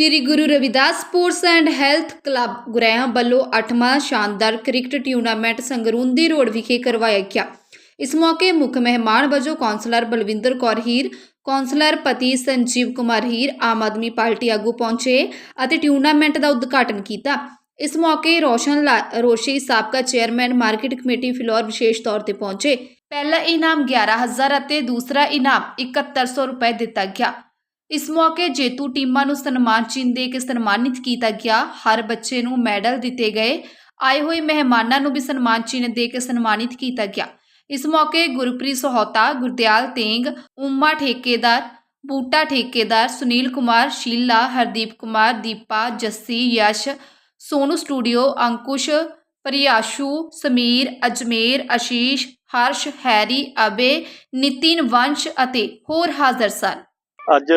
Shri Guru Ravidas sports and health club ਗੁਰੇਆਂ ਵੱਲੋਂ 8ਵਾਂ ਸ਼ਾਨਦਾਰ ਕ੍ਰਿਕਟ ਟੂਰਨਾਮੈਂਟ ਸੰਗਰੂੰਦੀ ਰੋਡ ਵਿਖੇ ਕਰਵਾਇਆ ਗਿਆ। ਇਸ ਮੌਕੇ ਮੁੱਖ ਮਹਿਮਾਨ ਵਜੋਂ ਕੌਂਸਲਰ ਬਲਵਿੰਦਰ ਕੌਰ ਹੀਰ, ਕੌਂਸਲਰ ਪਤੀ ਸੰਜੀਵ ਕੁਮਾਰ ਹੀਰ, ਆਮ ਆਦਮੀ ਪਾਰਟੀ ਆਗੂ ਪਹੁੰਚੇ ਅਤੇ ਟੂਰਨਾਮੈਂਟ ਦਾ ਉਦਘਾਟਨ ਕੀਤਾ। ਇਸ ਮੌਕੇ ਰੋਸ਼ਨ ਲਾ- ਰੋਸ਼ੀ ਸਾਬਕਾ ਚੇਅਰਮੈਨ ਮਾਰਕੀਟ ਕਮੇਟੀ ਫਿਲੌਰ ਵਿਸ਼ੇਸ਼ ਤੌਰ ਤੇ ਪਹੁੰਚੇ। ਪਹਿਲਾ ਇਨਾਮ 11000 ਅਤੇ ਦੂਸਰਾ ਇਨਾਮ 7100 ਰੁਪਏ ਦਿੱਤਾ ਗਿਆ। ਇਸ ਮੌਕੇ ਜੇਤੂ ਟੀਮਾਂ ਨੂੰ ਸਨਮਾਨ ਚਿੰਨ੍ਹ ਦੇ ਕੇ ਸਨਮਾਨਿਤ ਕੀਤਾ ਗਿਆ। ਹਰ ਬੱਚੇ ਨੂੰ ਮੈਡਲ ਦਿੱਤੇ ਗਏ। ਆਏ ਹੋਏ ਮਹਿਮਾਨਾਂ ਨੂੰ ਵੀ ਸਨਮਾਨ ਚਿੰਨ੍ਹ ਦੇ ਕੇ ਸਨਮਾਨਿਤ ਕੀਤਾ ਗਿਆ। ਇਸ ਮੌਕੇ ਗੁਰਪ੍ਰੀਤ ਸਹੋਤਾ, ਗੁਰਦਿਆਲ ਤੇਂਗ, ਉਮਾ ਠੇਕੇਦਾਰ, ਬੂਟਾ ਠੇਕੇਦਾਰ, ਸੁਨੀਲ ਕੁਮਾਰ, ਸ਼ੀਲਾ, ਹਰਦੀਪ ਕੁਮਾਰ, ਦੀਪਾ, ਜੱਸੀ, ਯਸ਼, ਸੋਨੂ ਸਟੂਡੀਓ, ਅੰਕੁਸ਼, ਪ੍ਰਿਆਸ਼ੂ, ਸਮੀਰ, ਅਜਮੇਰ ਆਸ਼ੀਸ਼ ਹਰਸ਼, ਹੈਰੀ, ਅਬੇ, ਨਿਤਿਨ, ਵੰਸ਼ ਅਤੇ ਹੋਰ ਹਾਜ਼ਰ ਸਨ। ਅੱਜ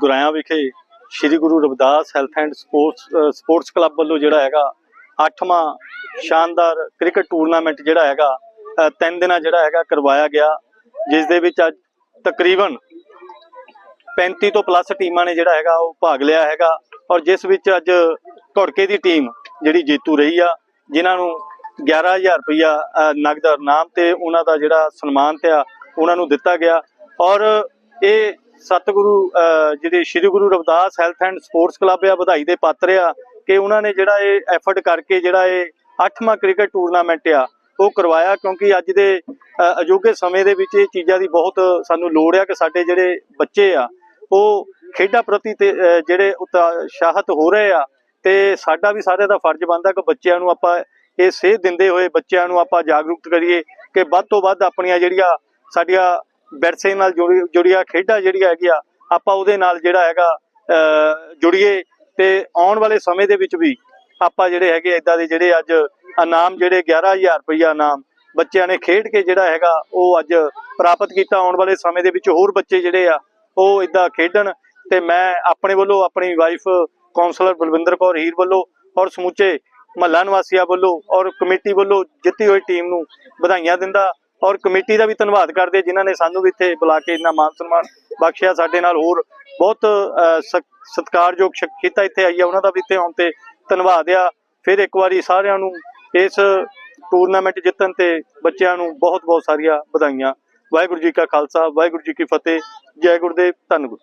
ਗੁਰਾਇਆ ਵਿਖੇ Sri Guru Ravidas health and sports sports club ਵੱਲੋਂ ਜਿਹੜਾ ਹੈਗਾ 8ਵਾਂ ਸ਼ਾਨਦਾਰ ਕ੍ਰਿਕਟ ਟੂਰਨਾਮੈਂਟ ਜਿਹੜਾ ਹੈਗਾ ਤਿੰਨ ਦਿਨਾਂ ਜਿਹੜਾ ਹੈਗਾ ਕਰਵਾਇਆ ਗਿਆ ਜਿਸ ਦੇ ਵਿੱਚ ਅੱਜ ਤਕਰੀਬਨ 35 ਤੋਂ ਪਲੱਸ ਟੀਮਾਂ ਨੇ ਜਿਹੜਾ ਹੈਗਾ ਉਹ ਭਾਗ ਲਿਆ ਹੈਗਾ ਔਰ ਜਿਸ ਵਿੱਚ ਅੱਜ ਘੋੜਕੇ ਦੀ ਟੀਮ ਜਿਹੜੀ ਜੇਤੂ ਰਹੀ ਆ ਜਿਨ੍ਹਾਂ ਨੂੰ 11000 ਰੁਪਇਆ ਅ, ਨਗਦ ਨਾਮ ਤੇ ਉਹਨਾਂ ਦਾ ਜਿਹੜਾ ਸਨਮਾਨ ਤੇ ਆ ਉਹਨਾਂ ਨੂੰ ਦਿੱਤਾ ਗਿਆ ਔਰ ਇਹ ਸਤਿਗੁਰੂ ਜਿਹੜੇ Sri Guru Ravidas health and sports club ਆ ਵਧਾਈ ਦੇ ਪਾਤਰ ਆ ਕਿ ਉਹਨਾਂ ਨੇ ਜਿਹੜਾ ਇਹ ਐਫਰਟ ਕਰਕੇ ਜਿਹੜਾ ਇਹ 8ਵਾਂ ਕ੍ਰਿਕਟ ਟੂਰਨਾਮੈਂਟ ਆ ਉਹ ਕਰਵਾਇਆ ਕਿਉਂਕਿ ਅੱਜ ਦੇ ਅ, ਅਜੋਕੇ ਸਮੇਂ ਦੇ ਵਿੱਚ ਇਹ ਚੀਜ਼ਾਂ ਦੀ ਬਹੁਤ ਸਾਨੂੰ ਲੋੜ ਆ ਕਿ ਸਾਡੇ ਜਿਹੜੇ ਬੱਚੇ ਆ ਉਹ ਖੇਡਾਂ ਪ੍ਰਤੀ ਜਿਹੜੇ ਉਤਸ਼ਾਹਤ ਹੋ ਰਹੇ ਆ ਤੇ ਸਾਡਾ ਵੀ ਸਾਰਿਆਂ ਦਾ ਫਰਜ਼ ਬਣਦਾ ਕਿ ਬੱਚਿਆਂ ਨੂੰ ਆਪਾਂ ਇਹ ਸੇਧ ਦਿੰਦੇ ਹੋਏ ਬੱਚਿਆਂ ਨੂੰ ਆਪਾਂ ਜਾਗਰੂਕ ਕਰੀਏ ਕਿ ਵੱਧ ਤੋਂ ਵੱਧ ਆਪਣੀਆਂ ਜਿਹੜੀਆਂ ਸਾਡੀਆਂ ਵਿਰਸੇ ਨਾਲ ਜੁੜੀ ਜੁੜੀਆਂ ਖੇਡਾਂ ਜਿਹੜੀਆਂ ਹੈਗੀਆਂ, ਆਪਾਂ ਉਹਦੇ ਨਾਲ ਜਿਹੜਾ ਹੈਗਾ ਜੁੜੀਏ ਤੇ ਆਉਣ ਵਾਲੇ ਸਮੇਂ ਦੇ ਵਿੱਚ ਵੀ ਆਪਾਂ ਜਿਹੜੇ ਹੈਗੇ ਇਦਾਂ ਦੇ ਜਿਹੜੇ ਅੱਜ ਇਨਾਮ ਜਿਹੜੇ 11000 ਰੁਪਇਆ ਇਨਾਮ ਬੱਚਿਆਂ ਨੇ ਖੇਡ ਕੇ ਜਿਹੜਾ ਹੈਗਾ, ਉਹ ਅੱਜ ਪ੍ਰਾਪਤ ਕੀਤਾ। ਆਉਣ ਵਾਲੇ ਸਮੇਂ ਦੇ ਵਿੱਚ ਹੋਰ ਬੱਚੇ ਜਿਹੜੇ ਆ, ਉਹ ਇਦਾਂ ਖੇਡਣ ਤੇ ਮੈਂ ਆਪਣੇ ਵੱਲੋਂ, ਆਪਣੀ ਵਾਈਫ ਕਾਉਂਸਲਰ ਬਲਵਿੰਦਰ ਕੌਰ ਹੀਰ ਵੱਲੋਂ ਔਰ ਸਮੁੱਚੇ ਮਹੱਲਾ ਨਿਵਾਸੀਆਂ ਵੱਲੋਂ ਔਰ ਕਮੇਟੀ ਵੱਲੋਂ ਜਿੱਤੀ ਹੋਈ ਟੀਮ ਨੂੰ ਵਧਾਈਆਂ ਦਿੰਦਾ। ਔਰ ਕਮੇਟੀ ਦਾ ਵੀ ਧੰਨਵਾਦ ਕਰਦੇ ਜਿਨ੍ਹਾਂ ਨੇ ਸਾਨੂੰ ਵੀ ਇੱਥੇ ਬੁਲਾ ਕੇ ਇੰਨਾ ਮਾਨ ਸਨਮਾਨ ਬਖਸ਼ਿਆ ਸਾਡੇ ਨਾਲ ਹੋਰ ਬਹੁਤ ਸਤਿਕਾਰਯੋਗ ਸ਼ਖਸੀਅਤਾਂ ਇੱਥੇ ਆਈਆਂ ਉਹਨਾਂ ਦਾ ਵੀ ਇੱਥੇ ਆਉਣ ਤੇ ਧੰਨਵਾਦ ਆ। ਫਿਰ ਇੱਕ ਵਾਰੀ ਸਾਰਿਆਂ ਨੂੰ ਇਸ ਟੂਰਨਾਮੈਂਟ ਜਿੱਤਣ ਤੇ ਬੱਚਿਆਂ ਨੂੰ ਬਹੁਤ ਬਹੁਤ ਸਾਰੀਆਂ ਵਧਾਈਆਂ। ਵਾਹਿਗੁਰੂ ਜੀ ਕਾ ਖਾਲਸਾ, ਵਾਹਿਗੁਰੂ ਜੀ ਕੀ ਫਤਿਹ, ਜੈ ਗੁਰਦੇਵ, ਧੰਨ ਗੁਰੂ।